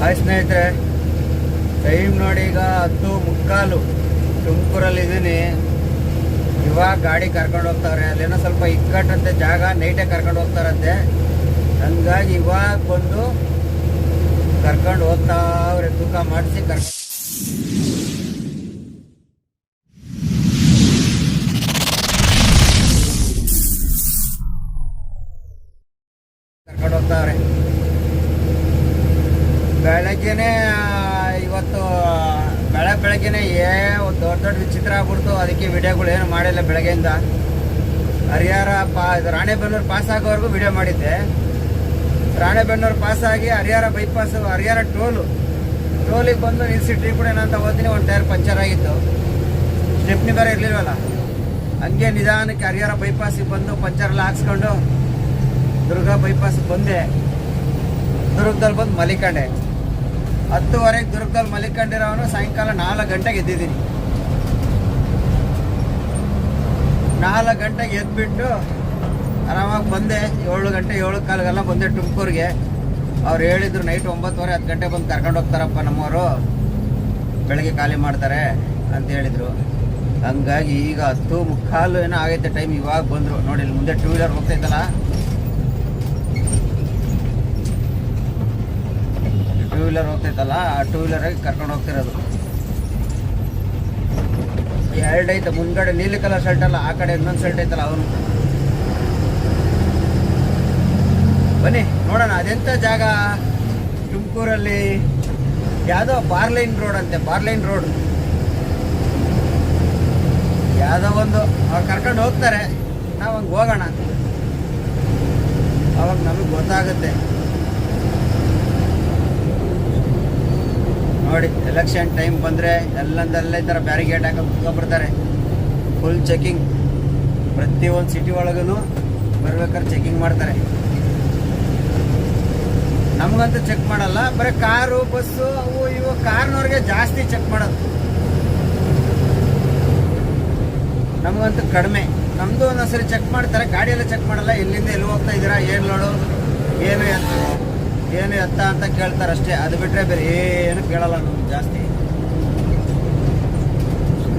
Hi ಸ್ನೇಹಿತರೆ time ನೋಡಿ ಈಗ ಹತ್ತು ಮುಕ್ಕಾಲು. ತುಮಕೂರಲ್ಲಿ ಇದ್ದೀನಿ ಇವಾಗ ಗಾಡಿ ಕರ್ಕೊಂಡು ಹೋಗ್ತಾವ್ರೆ. ಅಲ್ಲೇನೋ ಸ್ವಲ್ಪ ಇಕ್ಕಟ್ಟಂತೆ ಜಾಗ ನೈಟೇ ಕರ್ಕೊಂಡು ಹೋಗ್ತಾರಂತೆ. ಹಂಗಾಗಿ ಇವಾಗ ಬಂದು ಕರ್ಕೊಂಡು ಹೋಗ್ತಾವ್ರೆ. ತೂಕ ಮಾಡಿಸಿ ಕರ್ ಕರ್ಕೊಂಡು ಮಾಡಿಲ್ಲ ಬೆಳಗ್ಗೆಯಿಂದ ಹರಿಹರ ಪಾ ರಾಣೆಬೆನ್ನೂರು ಪಾಸ್ ಆಗೋವರೆಗೂ ವಿಡಿಯೋ ಮಾಡಿದ್ದೆ. ರಾಣೆಬೆನ್ನೂರು ಪಾಸ್ ಆಗಿ ಹರಿಹರ ಬೈಪಾಸ್ ಹರಿಹರ ಟೋಲು ಟೋಲಿಗೆ ಬಂದು ನಿಲ್ಸಿ ಟ್ರಿಪ್ ಕೂಡ ಏನಂತ ಓದ್ತೀನಿ ಒಂದು ಟೈರ್ ಪಂಚರ್ ಆಗಿತ್ತು. ಸ್ಟೆಪ್ನಿ ಬೇರೆ ಇರಲಿಲ್ವಲ್ಲ. ಹಂಗೆ ನಿಧಾನಕ್ಕೆ ಹರಿಹರ ಬೈಪಾಸಿಗೆ ಬಂದು ಪಂಚರ್ ಎಲ್ಲ ಹಾಕ್ಸ್ಕೊಂಡು ದುರ್ಗಾ ಬೈಪಾಸ್ ಬಂದೆ. ದುರ್ಗದಲ್ಲಿ ಬಂದು ಮಲಿಕಂಡೆ. ಹತ್ತುವರೆಗೆ ದುರ್ಗದಲ್ಲಿ ಮಲಿಕೊಂಡಿರೋನು ಸಾಯಂಕಾಲ ನಾಲ್ಕು ಗಂಟೆಗೆ ಎದ್ದಿದ್ದೀನಿ. ನಾಲ್ಕು ಗಂಟೆಗೆ ಎದ್ಬಿಟ್ಟು ಆರಾಮಾಗಿ ಬಂದೆ. ಏಳು ಗಂಟೆ, ಏಳು ಕಾಲಿಗೆಲ್ಲ ಬಂದೆ ತುಮಕೂರಿಗೆ. ಅವ್ರು ಹೇಳಿದ್ರು, ನೈಟ್ ಒಂಬತ್ತುವರೆ, ಹತ್ತು ಗಂಟೆ ಬಂದು ಕರ್ಕೊಂಡು ಹೋಗ್ತಾರಪ್ಪ ನಮ್ಮವರು. ಬೆಳಗ್ಗೆ ಖಾಲಿ ಮಾಡ್ತಾರೆ, ಅಂತ ಹೇಳಿದರು. ಹಂಗಾಗಿ ಈಗ ಹತ್ತು ಮುಕ್ಕಾಲು ಏನೋ ಆಗೈತೆ ಟೈಮ್ ಇವಾಗ ಬಂದರು. ನೋಡಿ, ಇಲ್ಲಿ ಮುಂದೆ ಟೂ ವೀಲರ್ ಹೋಗ್ತೈತಲ್ಲ. ಟೂ ವೀಲರ್ ಹೋಗ್ತೈತಲ್ಲ, ಆ ಟೂ ವೀಲರಾಗಿ ಕರ್ಕೊಂಡು ಹೋಗ್ತಿರೋದು. ಎರಡು ಐತೆ, ಮುಂದ್ಗಡೆ ನೀಲಿ ಕಲರ್ ಶರ್ಟ್ ಅಲ್ಲ, ಆ ಕಡೆ ಇನ್ನೊಂದು ಶರ್ಟ್ ಐತಲ್ಲ ಅವನು. ಬನ್ನಿ, ನೋಡೋಣ, ಅದೆಂತ ಜಾಗ? ತುಮಕೂರಲ್ಲಿ ಯಾವುದೋ ಬಾರ್ಲೈನ್ ರೋಡ್ ಅಂತೆ ಬಾರ್ಲೈನ್ ರೋಡ್. ಯಾವುದೋ ಒಂದು ಅವ್ರು ಕರ್ಕೊಂಡು ಹೋಗ್ತಾರೆ. ನಾವು ಹಂಗೆ ಹೋಗೋಣ ಅವಾಗ ನಮಗೆ ಗೊತ್ತಾಗುತ್ತೆ. ನೋಡಿ ಎಲೆಕ್ಷನ್ ಟೈಮ್ ಬಂದರೆ ಎಲ್ಲಂದಲ್ಲೇ ಈ ಥರ ಬ್ಯಾರಿಗೇಡ್ ಹಾಕಿ ಫುಲ್ ಚೆಕಿಂಗ್ ಪ್ರತಿಯೊಂದು ಸಿಟಿ ಒಳಗೂ ಬರ್ಬೇಕಾದ್ರೆ ಚೆಕಿಂಗ್ ಮಾಡ್ತಾರೆ. ನಮಗಂತೂ ಚೆಕ್ ಮಾಡಲ್ಲ, ಬರೀ ಕಾರು ಬಸ್ಸು ಅವು ಇವು ಕಾರ್ನವ್ರಿಗೆ ಜಾಸ್ತಿ ಚೆಕ್ ಮಾಡೋದು. ನಮಗಂತೂ ಕಡಿಮೆ. ನಮ್ಮದು ಒಂದೊಂದ್ಸರಿ ಚೆಕ್ ಮಾಡ್ತಾರೆ, ಗಾಡಿಯೆಲ್ಲ ಚೆಕ್ ಮಾಡಲ್ಲ, ಎಲ್ಲಿಂದ ಎಲ್ಲಿ ಹೋಗ್ತಾ ಇದ್ದೀರಾ, ಏನು ನೋಡು ಏನು ಎತ್ತ ಏನು ಎತ್ತ ಅಂತ ಕೇಳ್ತಾರೆ ಅಷ್ಟೇ ಅದು ಬಿಟ್ಟರೆ ಬೇರೆ ಏನು ಕೇಳಲ್ಲ ನಮ್ಗೆ ಜಾಸ್ತಿ.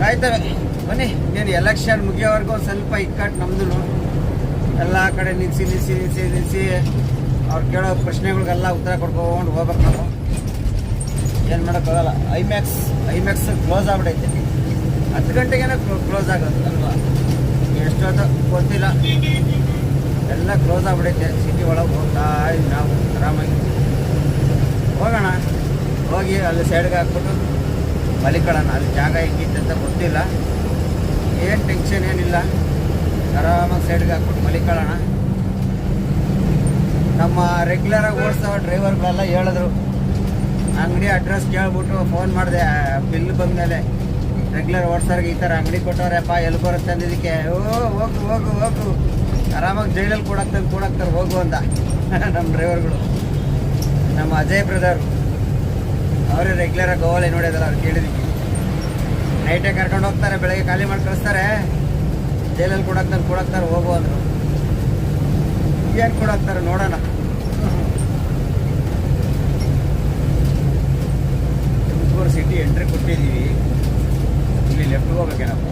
ಆಯ್ತವೆ, ಬನ್ನಿ, ಏನು ಎಲೆಕ್ಷನ್ ಮುಗಿಯೋವರೆಗೂ ಸ್ವಲ್ಪ ಇಕ್ಕಟ್ಟು ನಮ್ದು ಎಲ್ಲ ಕಡೆ ನಿಲ್ಲಿಸಿ ನಿಲ್ಲಿಸಿ ನಿಲ್ಲಿಸಿ ನಿಲ್ಲಿಸಿ ಅವ್ರು ಕೇಳೋ ಪ್ರಶ್ನೆಗಳಿಗೆಲ್ಲ ಉತ್ತರ ಕೊಡ್ಕೊಂಡು ಹೋಗ್ಬೇಕು ನಾವು. ಏನು ಮಾಡೋಕ್ಕಾಗಲ್ಲ ಐಮ್ಯಾಕ್ಸ್ ಐಮ್ಯಾಕ್ಸ್ ಕ್ಲೋಸ್ ಆಗ್ಬಿಡೈತೆ ಹತ್ತು ಗಂಟೆಗೇನೋ ಕ್ಲೋಸ್ ಆಗೋದು ಅಲ್ವಾ? ಎಷ್ಟೊತ್ತು ಗೊತ್ತಿಲ್ಲ. ಎಲ್ಲ ಕ್ಲೋಸ್ ಆಗ್ಬಿಡೈತೆ. ಸಿಟಿ ಒಳಗೆ ಹೋಗ್ತಾ ನಾವು ಆರಾಮಾಗಿ. ಹೋಗೋಣ. ಹೋಗಿ ಅಲ್ಲಿ ಸೈಡ್ಗೆ ಹಾಕ್ಬಿಟ್ಟು ಮಲಿಕೊಳ್ಳೋಣ ಅಲ್ಲಿ ಜಾಗ ಹೆಂಗಿತ್ತು ಅಂತ ಗೊತ್ತಿಲ್ಲ. ಏನು ಟೆನ್ಷನ್ ಏನಿಲ್ಲ. ಆರಾಮಾಗಿ ಸೈಡ್ಗೆ ಹಾಕ್ಬಿಟ್ಟು ಮಲಿಕೊಳ್ಳೋಣ ನಮ್ಮ ರೆಗ್ಯುಲರಾಗಿ ಓಡಿಸೋ ಡ್ರೈವರ್ಗಳೆಲ್ಲ ಹೇಳಿದ್ರು. ಅಂಗಡಿ ಅಡ್ರೆಸ್ ಕೇಳ್ಬಿಟ್ಟು ಫೋನ್ ಮಾಡಿದೆ. ಬಿಲ್ ಬಂದಮೇಲೆ ರೆಗ್ಯುಲರ್ ಓಡಿಸೋರ್ಗೆ ಈ ಥರ ಅಂಗಡಿ ಕೊಟ್ಟವ್ರಪ್ಪ ಎಲ್ಲಿ ಬರುತ್ತೆ ಅಂದಿದ್ದಕ್ಕೆ, ಓ, ಹೋಗು ಹೋಗು ಹೋಗು. ಆರಾಮಾಗಿ ಜೈಲಲ್ಲಿ ಕೊಡಾಕ್ತಾರೆ ಕೊಡಾಕ್ತಾರೆ ಹೋಗು ಅಂತ ನಮ್ಮ ಡ್ರೈವರ್ಗಳು. ನಮ್ಮ ಅಜಯ್ ಬ್ರದರ್ ಅವರೇ ರೆಗ್ಯುಲರಾಗಿ ಗೋವಾಲೆ ನೋಡಿದಲ್ಲ ಅವ್ರು ಕೇಳಿದ್ವಿ. ನೈಟೇ ಕರ್ಕೊಂಡು ಹೋಗ್ತಾರೆ, ಬೆಳಗ್ಗೆ ಖಾಲಿ ಮಾಡಿ ಕಳಿಸ್ತಾರೆ. ಜೈಲಲ್ಲಿ ಕೊಡಾಕ್ತಾರೆ ಕೊಡಾಕ್ತಾರೆ ಹೋಗು ಅಂದರು. ಏನು ಕೊಡಾಕ್ತಾರೆ ನೋಡೋಣ. ತುಮಕೂರು ಸಿಟಿ ಎಂಟ್ರಿ ಕೊಟ್ಟಿದ್ದೀವಿ. ಇಲ್ಲಿ ಲೆಫ್ಟ್ಗೆ ಹೋಗ್ಬೇಕೇನಪ್ಪ?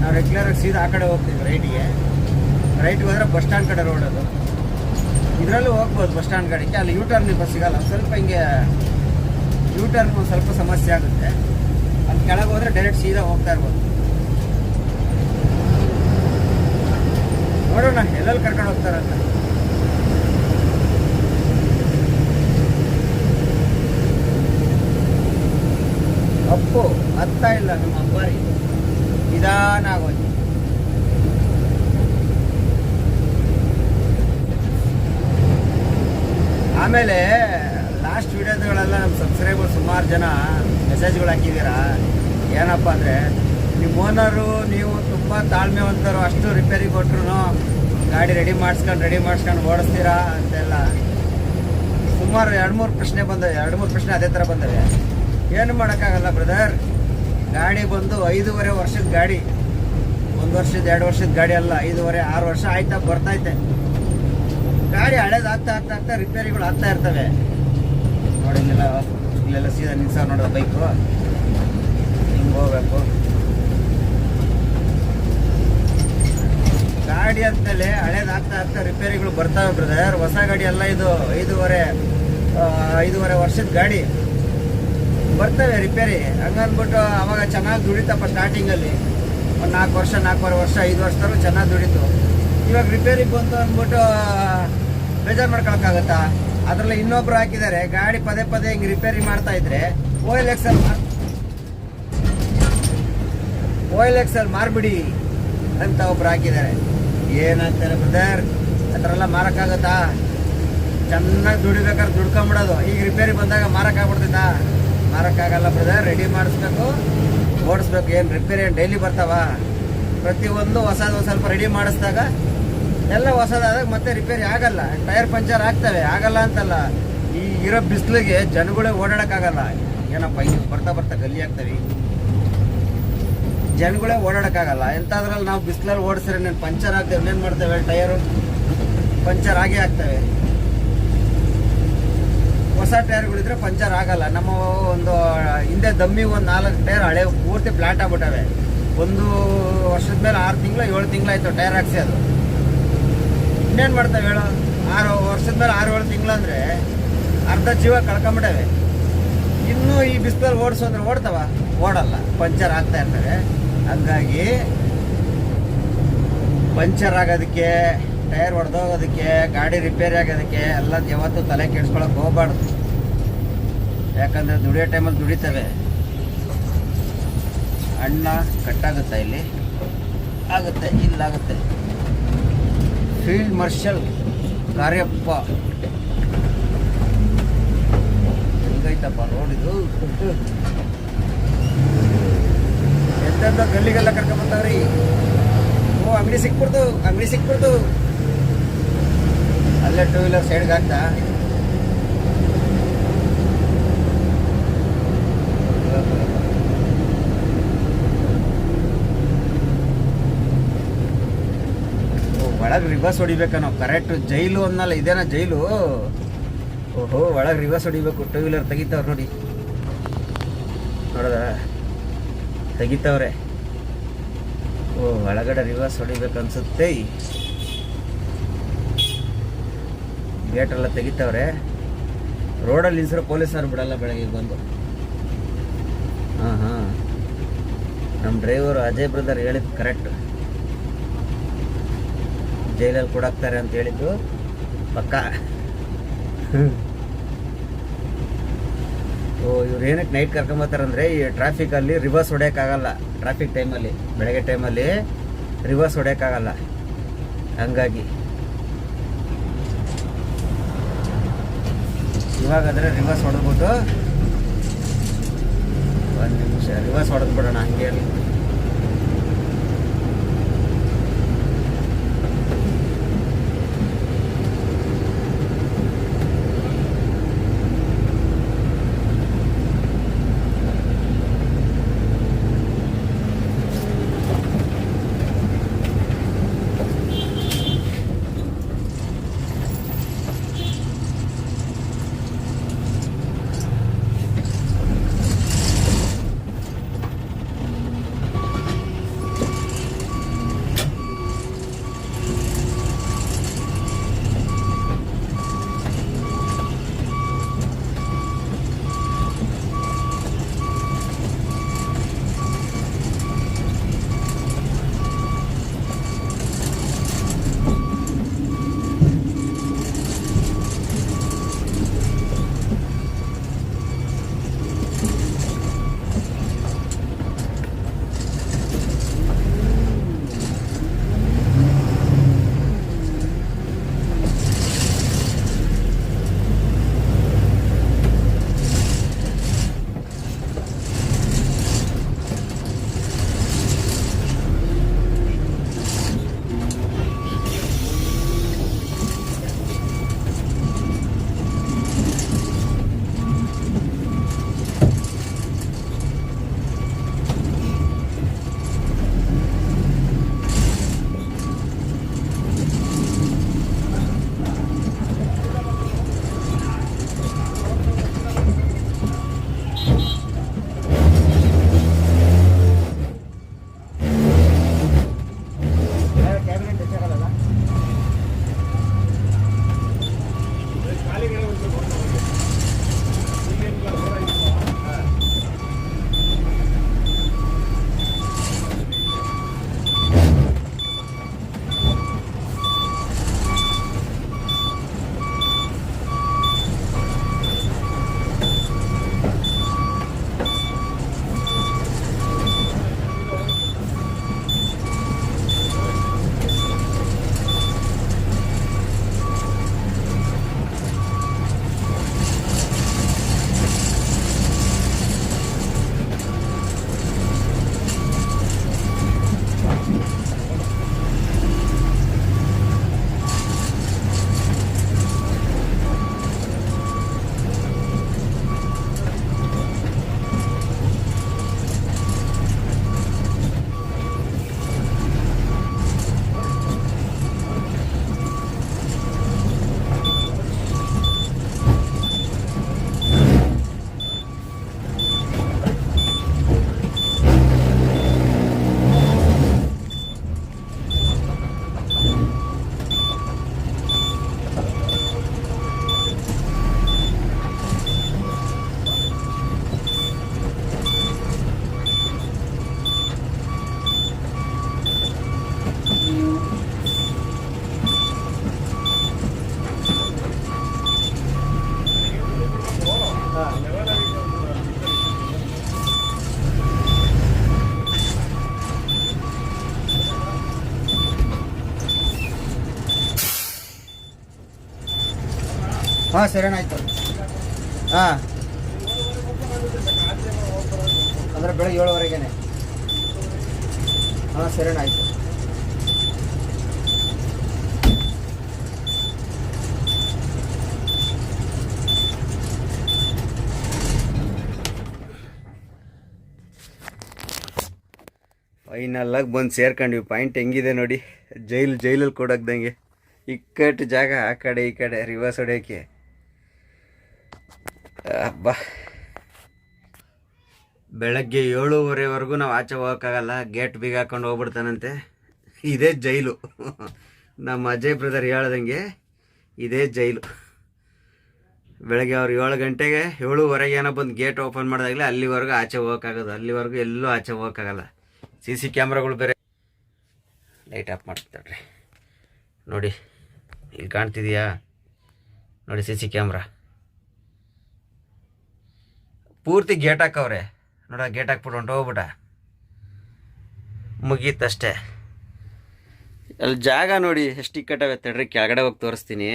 ನಾವು ರೆಗ್ಯುಲರಾಗಿ ಸೀದಾ ಆ ಕಡೆ ಹೋಗ್ತೀವಿ ರೈಟಿಗೆ ರೈಟ್ಗೆ ಹೋದ್ರೆ ಬಸ್ ಸ್ಟ್ಯಾಂಡ್ ಕಡೆ ರೋಡ್ ಅದು. ಇದರಲ್ಲೂ ಹೋಗ್ಬೋದು ಬಸ್ ಸ್ಟ್ಯಾಂಡ್ ಕಡೆಗೆ. ಅಲ್ಲಿ ಯೂ ಟರ್ನ್ ಬಸ್ ಸಿಗಲ್ಲ ಸ್ವಲ್ಪ ಹಿಂಗೆ ಯೂ ಟರ್ನ್ ಸ್ವಲ್ಪ ಸಮಸ್ಯೆ ಆಗುತ್ತೆ. ಅಲ್ಲಿ ಕೆಳಗೆ ಹೋದ್ರೆ ಡೈರೆಕ್ಟ್ ಸೀದಾ ಹೋಗ್ತಾ ಇರ್ಬೋದು. ನೋಡೋಣ, ಎಲ್ಲೆಲ್ಲಿ ಕರ್ಕೊಂಡು ಹೋಗ್ತಾರಂತ ಅಪ್ಪು, ಹತ್ತಾ ಇಲ್ಲ ನಮ್ಮ ಅಂಬಾರಿ? ನಿಧಾನ ಆಗೋದು ಆಮೇಲೆ ಲಾಸ್ಟ್ ವಿಡಿಯೋಗಳೆಲ್ಲ ನಮ್ಮ ಸಬ್ಸ್ಕ್ರೈಬರ್ ಸುಮಾರು ಜನ ಮೆಸೇಜ್ಗಳು ಹಾಕಿದ್ದೀರಾ? ಏನಪ್ಪ ಅಂದರೆ ನಿಮ್ಮ ಓನರು ನೀವು ತುಂಬ ತಾಳ್ಮೆವಂತರು, ಅಷ್ಟು ರಿಪೇರಿ ಕೊಟ್ರು ಗಾಡಿ ರೆಡಿ ಮಾಡಿಸ್ಕೊಂಡು ರೆಡಿ ಮಾಡಿಸ್ಕೊಂಡು ಓಡಿಸ್ತೀರಾ ಅಂತೆಲ್ಲ. ಸುಮಾರು ಎರಡು ಮೂರು ಪ್ರಶ್ನೆ ಬಂದವೆ ಎರಡು ಮೂರು ಪ್ರಶ್ನೆ ಅದೇ ಥರ ಬಂದವೆ. ಏನು ಮಾಡೋಕ್ಕಾಗಲ್ಲ ಬ್ರದರ್ ಗಾಡಿ ಬಂದು ಐದೂವರೆ ವರ್ಷದ ಗಾಡಿ. ಒಂದು ವರ್ಷದ, ಎರಡು ವರ್ಷದ ಗಾಡಿ ಅಲ್ಲ, ಐದೂವರೆ, ಆರು ವರ್ಷ ಆಯ್ತಾ ಬರ್ತೈತೆ ಗಾಡಿ ಹಳೇದು ಆಗ್ತಾ ಆಗ್ತಾ ಆಗ್ತಾ ರಿಪೇರಿಗಳು ಆಗ್ತಾ ಇರ್ತವೆ. ನೋಡಿ ಇಲ್ಲೆಲ್ಲ ಸೀದಾ ನಿಲ್ಸ ನೋಡೋ ಬೈಕು. ಹಿಂಗೆ ಹೋಗ್ಬೇಕು. ಗಾಡಿ ಅಂತಲೇ ಹಳೇದು ಆಗ್ತಾ ರಿಪೇರಿಗಳು ಬರ್ತಾವೆ ಬ್ರದರ್. ಹೊಸ ಗಾಡಿ ಎಲ್ಲ ಇದು, ಐದೂವರೆ ಐದೂವರೆ ವರ್ಷದ ಗಾಡಿ. ಬರ್ತವೆ ರಿಪೇರಿ. ಹಂಗನ್ಬಿಟ್ಟು ಅವಾಗ ಚೆನ್ನಾಗಿ ದುಡಿತಪ್ಪ ಸ್ಟಾರ್ಟಿಂಗಲ್ಲಿ ಒಂದು ನಾಲ್ಕು ವರ್ಷ, ನಾಲ್ಕೂವರೆ ವರ್ಷ, ಐದು ವರ್ಷದಲ್ಲೂ ಚೆನ್ನಾಗಿ ದುಡಿತು. ಇವಾಗ ರಿಪೇರಿ ಬಂತು ಅಂದ್ಬಿಟ್ಟು ಬೇಜಾರು ಮಾಡ್ಕೊಳಕ್ಕಾಗತ್ತಾ? ಅದರಲ್ಲಿ ಇನ್ನೊಬ್ರು ಹಾಕಿದ್ದಾರೆ, ಗಾಡಿ ಪದೇ ಪದೇ ಹಿಂಗೆ ರಿಪೇರಿ ಮಾಡ್ತಾ ಇದ್ರೆ ಓಯಲ್ ಎಕ್ಸಲ್ ಓಯಲ್ ಅಲ್ಲಿ ಓ ಎಲ್ ಎಕ್ಸ್ ಅಲ್ಲಿ ಮಾರ್ಬಿಡಿ ಅಂತ ಒಬ್ರು ಹಾಕಿದ್ದಾರೆ. ಏನಂತಾರೆ ಬ್ರದರ್ ಎಲ್ಲ ಮಾರಕ್ಕಾಗತ್ತಾ? ಚೆನ್ನಾಗಿ ದುಡಿಬೇಕಾದ್ರೆ ದುಡ್ಕೊಂಬಿಡೋದು. ಈಗ ರಿಪೇರಿ ಬಂದಾಗ ಮಾರಕ್ಕಾಗ್ಬಿಡ್ತೈತಾ? ಮಾರಕ್ಕಾಗಲ್ಲ ಬ್ರದರ್ ರೆಡಿ ಮಾಡಿಸ್ಬೇಕು, ಓಡಿಸ್ಬೇಕು. ಏನು ರಿಪೇರಿ ಏನು ಡೈಲಿ ಬರ್ತಾವ? ಪ್ರತಿಯೊಂದು ಹೊಸದು ಸ್ವಲ್ಪ ರೆಡಿ ಮಾಡಿಸಿದಾಗ ಎಲ್ಲ ಹೊಸದಾದಾಗ ಮತ್ತೆ ರಿಪೇರಿ ಆಗಲ್ಲ. ಟೈರ್ ಪಂಚರ್ ಆಗ್ತವೆ. ಆಗಲ್ಲ ಅಂತಲ್ಲ. ಈ ಇರೋ ಬಿಸಿಲಿಗೆ ಜನಗಳೇ ಓಡಾಡೋಕ್ಕಾಗಲ್ಲ. ಏನಪ್ಪ, ಇಲ್ಲಿ ಬರ್ತಾ ಬರ್ತಾ ಗಲ್ಲಿ ಆಗ್ತವೆ. ಜನಗಳೇ ಓಡಾಡೋಕ್ಕಾಗಲ್ಲ. ಎಂತಾದ್ರಲ್ಲಿ ನಾವು ಬಿಸಿಲಲ್ಲಿ ಓಡಿಸ್ರೆ నేను ಪಂಚರ್ ಆಗ್ತೇವೆ ಏನು ಮಾಡ್ತೇವೆ ಟೈರು ಪಂಚರ್ ಆಗೇ ಆಗ್ತವೆ. ಹೊಸ ಟೈರ್ಗಳಿದ್ರೆ ಪಂಚರ್ ಆಗಲ್ಲ. ನಮ್ಮ ಒಂದು, ಹಿಂದೆ ದಮ್ಮಿ ಒಂದು ನಾಲ್ಕು ಟೈರ್ ಹಳೆ ಪೂರ್ತಿ ಫ್ಲಾಟ್ ಆಗ್ಬಿಟ್ಟವೆ. ಒಂದು ವರ್ಷದ ಮೇಲೆ ಆರು ತಿಂಗಳು, ಏಳು ತಿಂಗಳಾಯ್ತು ಟೈರ್ ಹಾಕ್ಸಿ ಅದು. ಇನ್ನೇನು ಮಾಡ್ತಾವೆ ಹೇಳೋ? ಆರು ವರ್ಷದ ಮೇಲೆ ಆರು ಏಳು ತಿಂಗಳು ಅಂದರೆ ಅರ್ಧ ಜೀವ ಕಳ್ಕೊಂಬಿಟ್ಟವೆ. ಇನ್ನೂ ಈ ಬಿಸಿಲಲ್ಲಿ ಓಡಿಸು ಅಂದ್ರೆ ಓಡ್ತಾವ? ಓಡಲ್ಲ. ಪಂಚರ್ ಆಗ್ತಾ ಇರ್ತವೆ. ಹಂಗಾಗಿ ಪಂಚರ್ ಆಗೋದಕ್ಕೆ, ಟೈರ್ ಹೊಡೆದೋಗೋದಕ್ಕೆ ಗಾಡಿ ರಿಪೇರಿ ಆಗೋದಕ್ಕೆ ಎಲ್ಲ ಯಾವತ್ತೂ ತಲೆ ಕೆಡ್ಸ್ಕೊಳಕ್ಕೆ ಹೋಗ್ಬಾರ್ದು. ಯಾಕಂದ್ರೆ ದುಡಿಯೋ ಟೈಮಲ್ಲಿ ದುಡಿತವೆ. ಅಣ್ಣ ಕಟ್ಟಾಗುತ್ತೆ ಇಲ್ಲಿ? ಆಗುತ್ತೆ, ಇಲ್ಲಾಗುತ್ತೆ. ಫೀಲ್ಡ್ ಮಾರ್ಷಲ್ ಕಾರ್ಯಪ್ಪ ಹೆಂಗೈತಪ್ಪ ರೋಡ್ ಇದು? ಗಲ್ಲಿಗೆಲ್ಲ ಕರ್ಕೊಂಬಂತಾವ್ರಿ ಓ, ಅಂಗಡಿ ಸಿಕ್ಬಿಡ್ತು ಅಂಗಡಿ ಸಿಕ್ಬಿಡ್ತು. ಅಲ್ಲೇ ಟೂ ವೀಲರ್ ಸೈಡ್ಗೆ ಹಾಕ್ತಾ. ಒಳಗೆ ರಿವರ್ಸ್ ಹೊಡಿಬೇಕ ನಾವು ಕರೆಕ್ಟ್ ಜೈಲು ಅನ್ನಲ್ಲ, ಇದೇನ ಜೈಲು? ಓಹೋ, ಒಳಗೆ ರಿವರ್ಸ್ ಹೊಡಿಬೇಕು ಟೂ ವೀಲರ್ ತೆಗಿತಾವ್ರೆ ನೋಡಿ. ನೋಡದ? ತೆಗಿತಾವ್ರೆ. ಓ, ಒಳಗಡೆ ರಿವರ್ಸ್ ಹೊಡಿಬೇಕು ಅನ್ಸುತ್ತೆ. ಗೇಟ್ ಎಲ್ಲ ತೆಗಿತಾವ್ರೆ. ರೋಡಲ್ಲಿ ನಿಲ್ಸಿರೋ ಪೊಲೀಸರು ಬಿಡಲ್ಲ ಬೆಳಗ್ಗೆ ಬಂದು. ಹಾಂ ಹಾಂ. ನಮ್ಮ ಡ್ರೈವರು ಅಜಯ್ ಬ್ರದರ್ ಹೇಳಿದ್ದು ಕರೆಕ್ಟ್ ಜೈಲಲ್ಲಿ ಕೊಡಾಕ್ತಾರೆ ಅಂತ ಹೇಳಿದ್ದು. ಪಕ್ಕ. ಓ ಇವ್ರು ಏನಕ್ಕೆ ನೈಟ್ ಕರ್ಕೊಂಬರ್ತಾರಂದ್ರೆ ಈ ಟ್ರಾಫಿಕಲ್ಲಿ ರಿವರ್ಸ್ ಹೊಡೆಯೋಕ್ಕಾಗಲ್ಲ. ಟ್ರಾಫಿಕ್ ಟೈಮಲ್ಲಿ ಬೆಳಗ್ಗೆ ಟೈಮಲ್ಲಿ ರಿವರ್ಸ್ ಹೊಡೆಯೋಕ್ಕಾಗಲ್ಲ. ಹಂಗಾಗಿ. ಇವಾಗಾದರೆ ರಿವರ್ಸ್ ಹೊಡೆದ್ಬಿಟ್ಟು ಒಂದು ನಿಮಿಷ ರಿವರ್ಸ್ ಹೊಡೆದ್ಬಿಡೋಣ ಹಂಗೆ ಹಾಂ, ಸರಿ ಆಯಿತು. ಹಾಂ. ಅಂದರೆ ಬೆಳಗ್ಗೆ ಏಳುವರೆಗೇನೆ. ಹಾಂ, ಸರಿ ಆಯ್ತು. ಆಯಿತು ಫೈನಲ್ಲಾಗಿ ಬಂದು ಸೇರ್ಕೊಂಡ್ವಿ. ಪಾಯಿಂಟ್ ಹೆಂಗಿದೆ ನೋಡಿ. ಜೈಲ್, ಜೈಲಲ್ಲಿ ಕೊಡೋಕ್ದಂಗೆ ಇಕ್ಕಟ್ಟು ಜಾಗ ಆ ಕಡೆ, ಈ ಕಡೆ ರಿವರ್ಸ್ ಹೊಡೆಯೋಕ್ಕೆ. ಹಬ್ಬ ಬೆಳಗ್ಗೆ ಏಳುವರೆವರೆಗೂ ನಾವು ಆಚೆ ಹೋಗೋಕ್ಕಾಗಲ್ಲ, ಗೇಟ್ ಬೀಗ ಹಾಕೊಂಡು ಹೋಗ್ಬಿಡ್ತಾನಂತೆ. ಇದೇ ಜೈಲು. ನಮ್ಮ ಅಜಯ್ ಬ್ರದರ್ ಹೇಳ್ದಂಗೆ ಇದೇ ಜೈಲು. ಬೆಳಗ್ಗೆ ಅವ್ರು ಏಳು ಗಂಟೆಗೆ ಏಳುವರೆಗೆ ಏನೋ ಬಂದು ಗೇಟ್ ಓಪನ್ ಮಾಡಿದಾಗಲೇ ಅಲ್ಲಿವರೆಗೂ ಆಚೆ ಹೋಗೋಕ್ಕಾಗೋದು. ಅಲ್ಲಿವರೆಗೂ ಎಲ್ಲೂ ಆಚೆ ಹೋಗೋಕ್ಕಾಗಲ್ಲ. ಸಿ ಸಿ ಕ್ಯಾಮ್ರಾಗಳು ಬೇರೆ. ಲೈಟ್ ಆಫ್ ಮಾಡ್ತಾಳ್ರಿ ನೋಡಿ, ಇಲ್ಲಿ ಕಾಣ್ತಿದೆಯಾ? ನೋಡಿ ಸಿ ಸಿ ಕ್ಯಾಮ್ರಾ. ಪೂರ್ತಿ ಗೇಟ್ ಹಾಕವ್ರೆ. ನೋಡ ಗೇಟ್ ಹಾಕ್ಬಿಟ್ಟು ಹೊಂಟೋಗ್ಬಿಟ್ಟ ಮುಗೀತಷ್ಟೇ. ಅಲ್ಲಿ ಜಾಗ ನೋಡಿ ಎಷ್ಟು ಇಕ್ಕಟ್ಟವೆ ತಡ್ರಿ, ಕೆಳಗಡೆ ಹೋಗಿ ತೋರಿಸ್ತೀನಿ.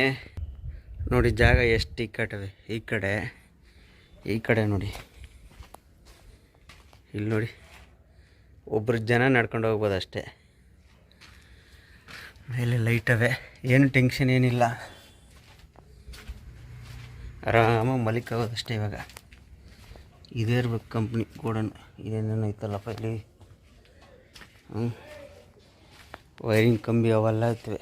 ನೋಡಿ ಜಾಗ ಎಷ್ಟು ಇಕ್ಕಟ್ಟವೆ. ಈ ಕಡೆ ಈ ಕಡೆ ನೋಡಿ. ಇಲ್ಲಿ ನೋಡಿ. ಒಬ್ಬರು ಜನ ನಡ್ಕೊಂಡು ಹೋಗ್ಬೋದು ಅಷ್ಟೇ. ಮೇಲೆ ಲೈಟವೆ ಏನು ಟೆನ್ಷನ್ ಏನಿಲ್ಲ. ಆರಾಮಾಗಿ ಮಲಿಕೋದಷ್ಟೇ ಇವಾಗ. ಇದೇ ಇರ್ಬೇಕು ಕಂಪ್ನಿ ಗೋಡನ್ ಇದೇನೇನು ಐತಲ್ಲಪ್ಪ ಇಲ್ಲಿ? ವೈರಿಂಗ್ ಕಂಬಿ ಅವೆಲ್ಲ ಇರ್ತವೆ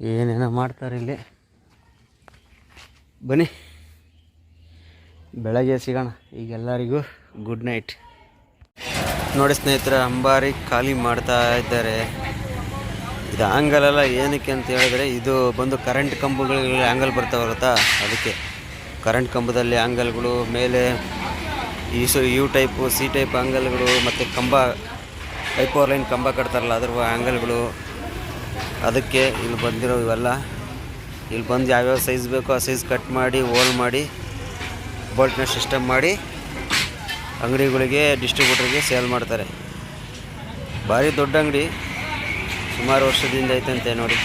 ಏನೇನೋ ಮಾಡ್ತಾರೆ ಇಲ್ಲಿ. ಬನ್ನಿ. ಬೆಳಗ್ಗೆ ಸಿಗೋಣ. ಈಗೆಲ್ಲರಿಗೂ ಗುಡ್ ನೈಟ್ ನೋಡಿ ಸ್ನೇಹಿತರೆ, ಅಂಬಾರಿ ಖಾಲಿ ಮಾಡ್ತಾ ಇದ್ದಾರೆ. ಇದು ಆ್ಯಂಗಲ್ ಎಲ್ಲ ಏನಕ್ಕೆ ಅಂತ ಹೇಳಿದ್ರೆ ಇದು ಬಂದು ಕರೆಂಟ್ ಕಂಬಗಳಿಗೆ ಆ್ಯಂಗಲ್ ಬರುತ್ತಾ ಅದಕ್ಕೆ ಕರೆಂಟ್ ಕಂಬದಲ್ಲಿ ಆ್ಯಂಗಲ್ಗಳು ಮೇಲೆ ಈ ಸು ಯು ಟೈಪು ಸಿ ಟೈಪ್ ಆ್ಯಂಗಲ್ಗಳು ಮತ್ತು ಕಂಬ ಪೈಪೋರ್ ಲೈನ್ ಕಂಬ ಕಟ್ತಾರಲ್ಲ, ಅದ್ರ ಆ್ಯಂಗಲ್ಗಳು ಅದಕ್ಕೆ ಇಲ್ಲಿ ಬಂದಿರೋ ಇವೆಲ್ಲ. ಇಲ್ಲಿ ಬಂದು ಯಾವ್ಯಾವ ಸೈಜ್ ಬೇಕೋ ಆ ಸೈಜ್ ಕಟ್ ಮಾಡಿ ಹೋಲ್ ಮಾಡಿ ಬೋಲ್ಟ್ನ ಸಿಸ್ಟಮ್ ಮಾಡಿ, ಅಂಗಡಿಗಳಿಗೆ ಡಿಸ್ಟ್ರಿಬ್ಯೂಟ್ರಿಗೆ ಸೇಲ್ ಮಾಡ್ತಾರೆ. ಭಾರಿ ದೊಡ್ಡ ಅಂಗಡಿ. ಸುಮಾರು ವರ್ಷದಿಂದ ಐತಂತೆ ನೋಡಿ.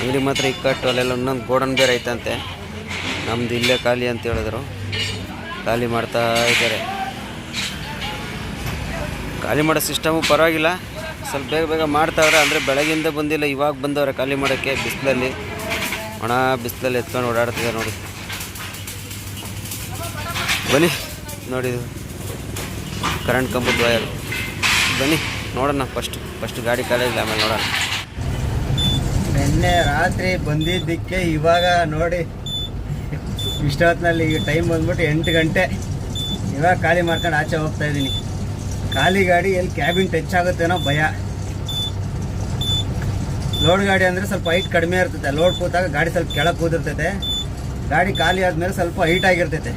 ಅಂಗಡಿ ಮಾತ್ರ ಇಕ್ಕಟ್ಟು, ಅಲ್ಲೆಲ್ಲ ಇನ್ನೊಂದು ಗೋಡನ್ ಬೇರೆ ಐತಂತೆ. ನಮ್ದು ಇಲ್ಲೇ ಖಾಲಿ ಅಂತ ಹೇಳಿದ್ರು. ಖಾಲಿ ಮಾಡ್ತಾ ಇದ್ದಾರೆ. ಖಾಲಿ ಮಾಡೋ ಸಿಸ್ಟಮು ಪರವಾಗಿಲ್ಲ. ಸ್ವಲ್ಪ ಬೇಗ ಬೇಗ ಮಾಡ್ತಾವ್ರೆ ಅಂದರೆ ಬೆಳಗಿಂದ ಬಂದಿಲ್ಲ, ಇವಾಗ ಬಂದವ್ರೆ ಖಾಲಿ ಮಾಡೋಕ್ಕೆ ಬಿಸಿಲಲ್ಲಿ. ಒಣ ಬಿಸಿಲಲ್ಲಿ ಎತ್ಕೊಂಡು ಓಡಾಡ್ತಿದ್ದಾರೆ ನೋಡಿ. ಬನ್ನಿ. ನೋಡಿ ಕರೆಂಟ್ ಕಂಬದ ವಯರ್ ಬನ್ನಿ. ನೋಡೋಣ ಫಸ್ಟ್ ಫಸ್ಟ್ ಗಾಡಿ ಕಾಲೇಜ್ ಆಮೇಲೆ ನೋಡೋಣ. ನಿನ್ನೆ ರಾತ್ರಿ ಬಂದಿದ್ದಕ್ಕೆ ಇವಾಗ ನೋಡಿ, ಇಷ್ಟೊತ್ತಿನಲ್ಲಿ ಈಗ ಟೈಮ್ ಬಂದ್ಬಿಟ್ಟು ಎಂಟು ಗಂಟೆ. ಇವಾಗ ಖಾಲಿ ಮಾಡ್ಕೊಂಡು ಆಚೆ ಹೋಗ್ತಾ ಇದ್ದೀನಿ. ಖಾಲಿ ಗಾಡಿ ಎಲ್ಲಿ ಕ್ಯಾಬಿನ್ ಟಚ್ ಆಗುತ್ತೇನೋ ಭಯ. ಲೋಡ್ ಗಾಡಿ ಅಂದರೆ ಸ್ವಲ್ಪ ಹೈಟ್ ಕಡಿಮೆ ಇರ್ತೈತೆ ಲೋಡ್ ಕೂತಾಗ ಗಾಡಿ ಸ್ವಲ್ಪ ಕೆಳಗೆ ಕೂದಿರ್ತೈತೆ ಗಾಡಿ ಖಾಲಿ ಆದಮೇಲೆ ಸ್ವಲ್ಪ ಹೈಟ್ ಆಗಿರ್ತೈತೆ.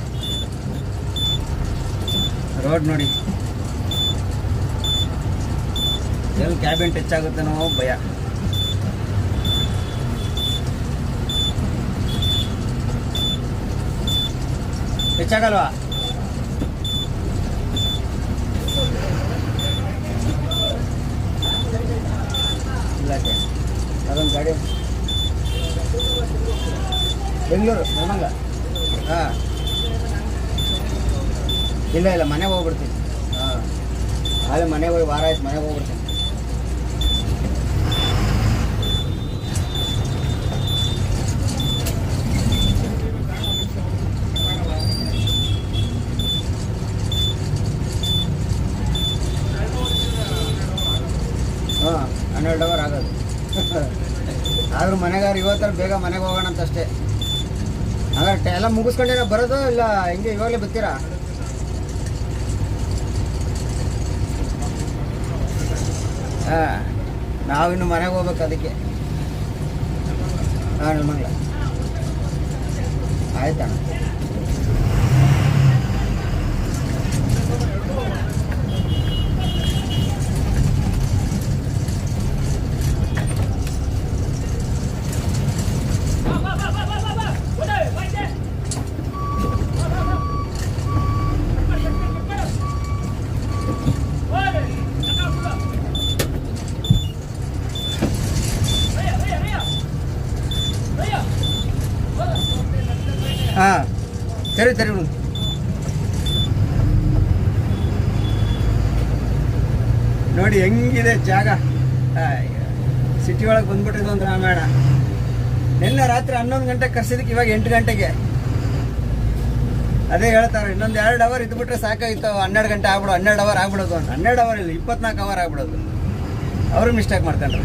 ರೋಡ್ ನೋಡಿ. ಎಲ್ಲಿ ಕ್ಯಾಬಿನ್ ಟಚ್ ಆಗುತ್ತೇನೋ ಭಯ. ಹೆಚ್ಚಾಗಲ್ವಾ ಅದೊಂದು ಗಾಡಿ. ಬೆಂಗಳೂರು, ನಮ್ಮಂಗ. ಹಾಂ. ಇಲ್ಲ ಇಲ್ಲ, ಮನೆಗೆ ಹೋಗ್ಬಿಡ್ತೀನಿ. ಹಾಂ. ಅಲ್ಲಿ ಮನೆಗೆ ಹೋಗಿ ವಾರ ಆಯ್ತು, ಮನೆಗೆ ಹೋಗ್ಬಿಡ್ತೀನಿ ಹಾಂ ಹನ್ನೆರಡು ಅವರ್ ಆಗೋದು. ಆದರೂ ಮನೆಗಾರ ಇವತ್ತರ ಬೇಗ ಮನೆಗೆ ಹೋಗೋಣ ಅಂತ ಅಷ್ಟೇ ಹಾಗಾದ್ರೆ ಎಲ್ಲ ಮುಗಿಸ್ಕೊಂಡೇನ ಬರೋದು ಇಲ್ಲ ಹಿಂಗೆ ಇವಾಗಲೇ ಬರ್ತೀರಾ? ಹಾಂ ನಾವಿನ್ನು ಮನೆಗೆ ಹೋಗ್ಬೇಕು ಅದಕ್ಕೆ. ಹಾಂ ನಿಮ್ಮ ಆಯ್ತಣ್ಣ ಹಾಂ ನೋಡಿ ಹೆಂಗಿದೆ ಜಾಗ. ಸಿಟಿ ಒಳಗೆ ಬಂದ್ಬಿಟ್ಟಿದ್ದು ಅಂದ್ರೆ ರಾಮಾಯಣ. ನಿನ್ನೆ ರಾತ್ರಿ ಹನ್ನೊಂದು ಗಂಟೆ ಕರ್ಸಿದಕ್ಕೆ ಇವಾಗ ಎಂಟು ಗಂಟೆಗೆ. ಅದೇ ಹೇಳ್ತಾರೆ, ಇನ್ನೊಂದು ಎರಡು ಅವರ್ ಇದ್ಬಿಟ್ರೆ ಸಾಕಾಗಿತ್ತು ಹನ್ನೆರಡು ಗಂಟೆ ಆಗ್ಬಿಡೋ, ಹನ್ನೆರಡು ಅವರ್ ಆಗ್ಬಿಡೋದು ಅಂತ. ಹನ್ನೆರಡು ಅವರ್ ಇಲ್ಲ, ಇಪ್ಪತ್ನಾಲ್ಕು ಅವರ್ ಆಗ್ಬಿಡೋದು. ಅವರು ಮಿಸ್ಟೇಕ್ ಮಾಡ್ಕೊಂಡ್ರೆ.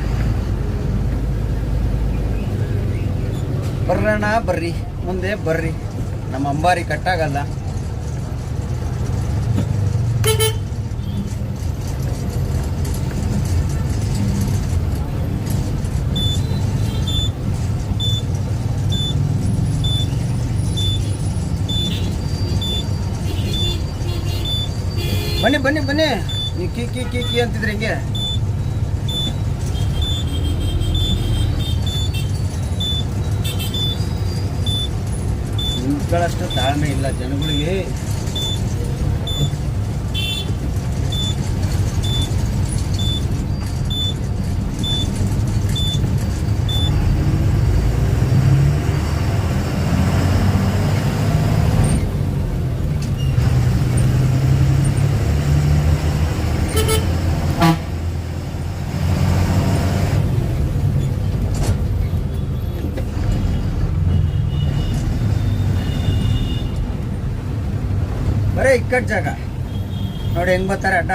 ಬರ್ರಣ ಬರ್ರಿ, ಮುಂದೆ ಬರ್ರಿ. ನಮ್ಮ ಅಂಬಾರಿ ಕಟ್ಟಾಗಲ್ಲ. ಬನ್ನಿ ಬನ್ನಿ ಬನ್ನಿ. ನೀವು ಕಿ ಕಿ ಕಿ ಕಿ ಅಂತಿದ್ರೆ ಹಿಂಗೆ. ನಿಂತ್ಕೊಳ್ಳೋಷ್ಟು ತಾಳ್ಮೆ ಇಲ್ಲ. ಜನಗಳಿಗೆ ಇಕ್ಕಟ್ ಜಾಗ. ನೋಡಿ ಹೆಂಗ್ ಬರ್ತಾರೆ ಅಡ್ಡ.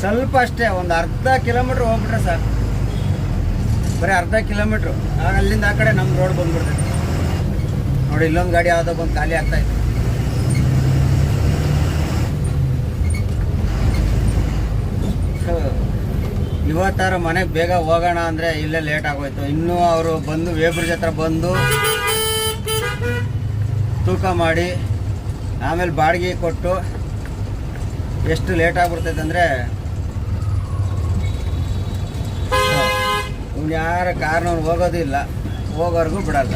ಸ್ವಲ್ಪ ಅಷ್ಟೇ, ಒಂದು ಅರ್ಧ ಕಿಲೋಮೀಟ್ರ್ ಹೋಗ್ಬಿಟ್ರೆ ಸರ್ ಬರೀ ಅರ್ಧ ಕಿಲೋಮೀಟ್ರು. ಆಗ ಅಲ್ಲಿಂದ ಆ ಕಡೆ ನಮ್ಮ ರೋಡ್ ಬಂದ್ಬಿಡ್ತೈತೆ. ನೋಡಿ, ಇಲ್ಲೊಂದು ಗಾಡಿ ಯಾವುದೋ ಬಂದು ಖಾಲಿ ಆಗ್ತಾ ಇತ್ತು ಇವತ್ತಾರು ಮನೆಗೆ ಬೇಗ ಹೋಗೋಣ ಅಂದರೆ ಇಲ್ಲೇ ಲೇಟ್ ಆಗೋಯ್ತು. ಇನ್ನೂ ಅವರು ಬಂದು ವೇಬ್ರಿಜ್ ಹತ್ರ ಬಂದು ತೂಕ ಮಾಡಿ, ಆಮೇಲೆ ಬಾಡಿಗೆ ಕೊಟ್ಟು ಎಷ್ಟು ಲೇಟ್ ಆಗ್ಬಿಡ್ತೈತೆ ಅಂದರೆ, ಇವ್ನು ಯಾರ ಕಾರ್ನವ್ರು ಹೋಗೋದಿಲ್ಲ ಹೋಗೋರ್ಗೂ ಬಿಡಲ್ಲ.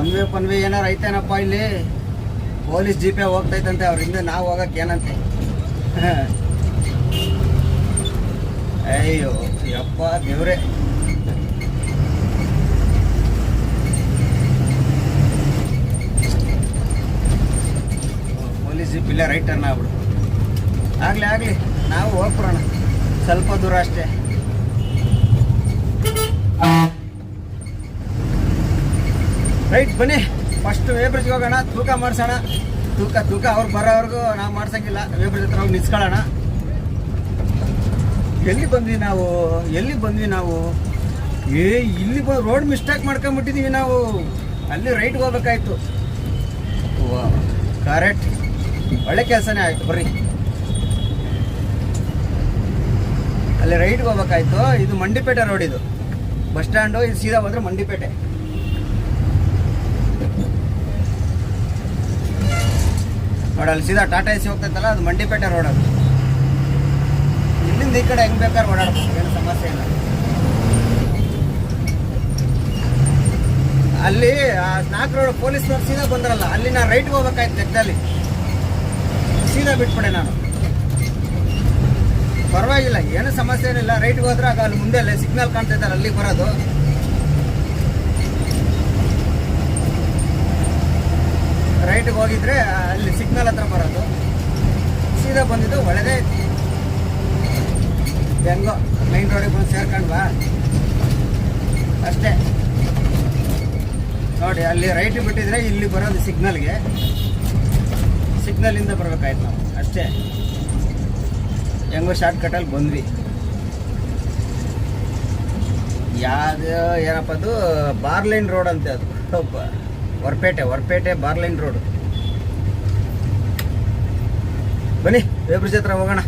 ಒನ್ ವೇ ಪನ್ ವೇ ಏನಾರು ಐತೇನಪ್ಪ ಇಲ್ಲಿ? ಪೊಲೀಸ್ ಜೀಪೇ ಹೋಗ್ತೈತಂತೆ ಅವ್ರ ಹಿಂದೆ, ನಾವು ಹೋಗಕ್ಕೆ ಏನಂತೆ? ಅಯ್ಯೋ. ಯಪ್ಪ, ದೇವ್ರೆ. ಪೊಲೀಸ್ ಜೀಪ್ ಇಲ್ಲೇ ರೈಟ್ ಟರ್ನ್ ಆಗ್ಬಿಡು. ಆಗಲಿ ಆಗಲಿ, ನಾವು ಹೋಗ್ಬಿಡೋಣ. ಸ್ವಲ್ಪ ದೂರ ಅಷ್ಟೇ. ರೈಟ್, ಬನ್ನಿ. ಫಸ್ಟ್ ವೇಬ್ರಿಜ್ಗೆ ಹೋಗೋಣ, ತೂಕ ಮಾಡ್ಸೋಣ. ತೂಕ ತೂಕ ಅವ್ರಿಗೆ ಬರೋವರೆಗೂ ನಾವು ಮಾಡ್ಸೋಂಗಿಲ್ಲ. ವೇಬ್ರಿಜ್ ಹತ್ರ ಹೋಗಿ ನಿಲ್ಸ್ಕೊಳ್ಳೋಣ ಎಲ್ಲಿ ಬಂದ್ವಿ ನಾವು? ಎಲ್ಲಿ ಬಂದ್ವಿ ನಾವು? ಏ, ಇಲ್ಲಿ ರೋಡ್ ಮಿಸ್ಟೇಕ್ ಮಾಡ್ಕೊಂಬಿಟ್ಟಿದ್ದೀವಿ ನಾವು. ಅಲ್ಲಿ ರೈಟ್ಗೆ ಹೋಗ್ಬೇಕಾಯ್ತು. ಕರೆಕ್ಟ್ ಒಳ್ಳೆ ಕೆಲಸನೇ ಆಯ್ತು, ಬರ್ರಿ. ಅಲ್ಲಿ ರೈಟ್ಗೆ ಹೋಗ್ಬೇಕಾಯ್ತು. ಇದು ಮಂಡಿಪೇಟೆ ರೋಡ್ ಇದು. ಬಸ್ ಸ್ಟ್ಯಾಂಡು ಇದು ಸೀದಾ ಹೋದ್ರೆ ಮಂಡಿಪೇಟೆ. ನೋಡಿ, ಅಲ್ಲಿ ಸೀದಾ ಟಾಟಾ ಎಸಿ ಹೋಗ್ತೈತಲ್ಲ, ಅದು ಮಂಡಿಪೇಟೆ ರೋಡ್ ಅದು. ಇಲ್ಲಿಂದ ಈ ಕಡೆ ಹೆಂಗ್ ಬೇಕಾದ್ರೆ ಓಡಾಡ್ಬೋದು, ಏನು ಸಮಸ್ಯೆ ಇಲ್ಲ. ಅಲ್ಲಿ ನಾಲ್ಕು ರೋಡ್ ಪೊಲೀಸ್ನವ್ರು ಸೀದಾ ಬಂದ್ರಲ್ಲ, ಅಲ್ಲಿ ನಾ ರೈಟ್ ಹೋಗ್ಬೇಕಾಯ್ತು ತೆಗ್ದಲ್ಲಿ. ಸೀದಾ ಬಿಟ್ಬಿಡೆ ನಾನು. ಪರವಾಗಿಲ್ಲ, ಏನು ಸಮಸ್ಯೆ ಏನಿಲ್ಲ. ರೈಟ್ಗೆ ಹೋದ್ರೆ ಆಗ ಅಲ್ಲಿ ಮುಂದೆ ಅಲ್ಲೇ ಸಿಗ್ನಲ್ ಕಾಣ್ತಿದ್ದಾರೆ ಅಲ್ಲಿಗೆ ಬರೋದು. ರೈಟ್ಗೆ ಹೋಗಿದ್ರೆ, ಅಲ್ಲಿ ಸಿಗ್ನಲ್ ಹತ್ರ ಬರೋದು. ಸೀದಾ ಬಂದಿದ್ದು ಒಳ್ಳೆದೇ ಹೆಂಗೋ ಮೈನ್ ರೋಡಿಗೆ ಬಂದು ಸೇರ್ಕೊಂಡ್ವಾ? ಅಷ್ಟೇ. ನೋಡಿ, ಅಲ್ಲಿ ರೈಟ್ ಬಿಟ್ಟಿದ್ರೆ ಇಲ್ಲಿ ಬರೋದು ಸಿಗ್ನಲ್ಗೆ ಸಿಗ್ನಲಿಂದ ಬರಬೇಕಾಯ್ತು ನಾವು. ಅಷ್ಟೇ. ಹೆಂಗೋ ಶಾರ್ಟ್ ಕಟಲ್ಲಿ ಬಂದ್ವಿ. ಯಾವ್ದು, ಏನಪ್ಪ ಅದು? ಬಾರ್ಲೈನ್ ರೋಡ್ ಅಂತೆ ಅದು. ಹೊರಪೇಟೆ ಹೊರಪೇಟೆ ಬಾರ್ಲೈನ್ ರೋಡ್ ಬನ್ನಿ ವೇಬ್ರಿಜ್ ಹತ್ರ ಹೋಗೋಣ.